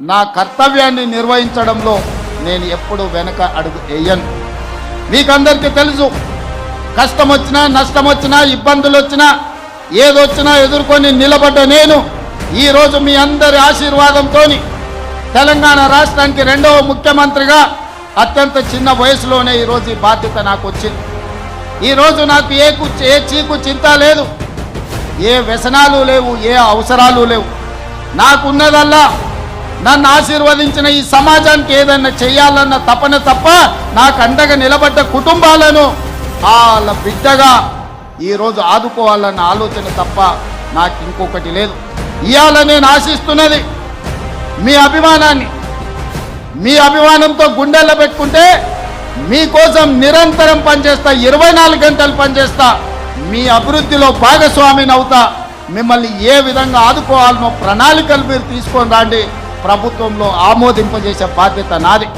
నా కర్తవ్యాన్ని నిర్వహించడంలో నేను ఎప్పుడు వెనక అడుగు వేయను. మీకందరికీ తెలుసు కష్టం వచ్చినా నష్టం వచ్చినా ఇబ్బందులు వచ్చినా ఏదొచ్చినా ఎదుర్కొని నిలబడ్డ నేను ఈరోజు మీ అందరి ఆశీర్వాదంతో తెలంగాణ రాష్ట్రానికి రెండవ ముఖ్యమంత్రిగా అత్యంత చిన్న వయసులోనే ఈరోజు ఈ బాధ్యత నాకు వచ్చింది ఈరోజు నాకు ఏ కు ఏ చీకు చింత లేదు ఏ వ్యసనాలు లేవు ఏ అవసరాలు లేవు. నాకున్నదల్లా నన్ను ఆశీర్వదించిన ఈ సమాజానికి ఏదైనా చేయాలన్న తపన తప్ప నాకు అండగా నిలబడ్డ కుటుంబాలను వాళ్ళ బిడ్డగా ఈరోజు ఆదుకోవాలన్న ఆలోచన తప్ప నాకు ఇంకొకటి లేదు. ఇవాళ నేను ఆశిస్తున్నది మీ అభిమానాన్ని మీ అభిమానంతో గుండెల్లో పెట్టుకుంటే మీకోసం నిరంతరం పనిచేస్తా ఇరవై నాలుగు గంటలు పనిచేస్తా మీ అభివృద్ధిలో భాగస్వామిని అవుతా మిమ్మల్ని ఏ విధంగా ఆదుకోవాలనో ప్రణాళికలు మీరు తీసుకొని రండి. ప్రభుత్వంలో ఆమోదింపజేసే బాధ్యత నాది.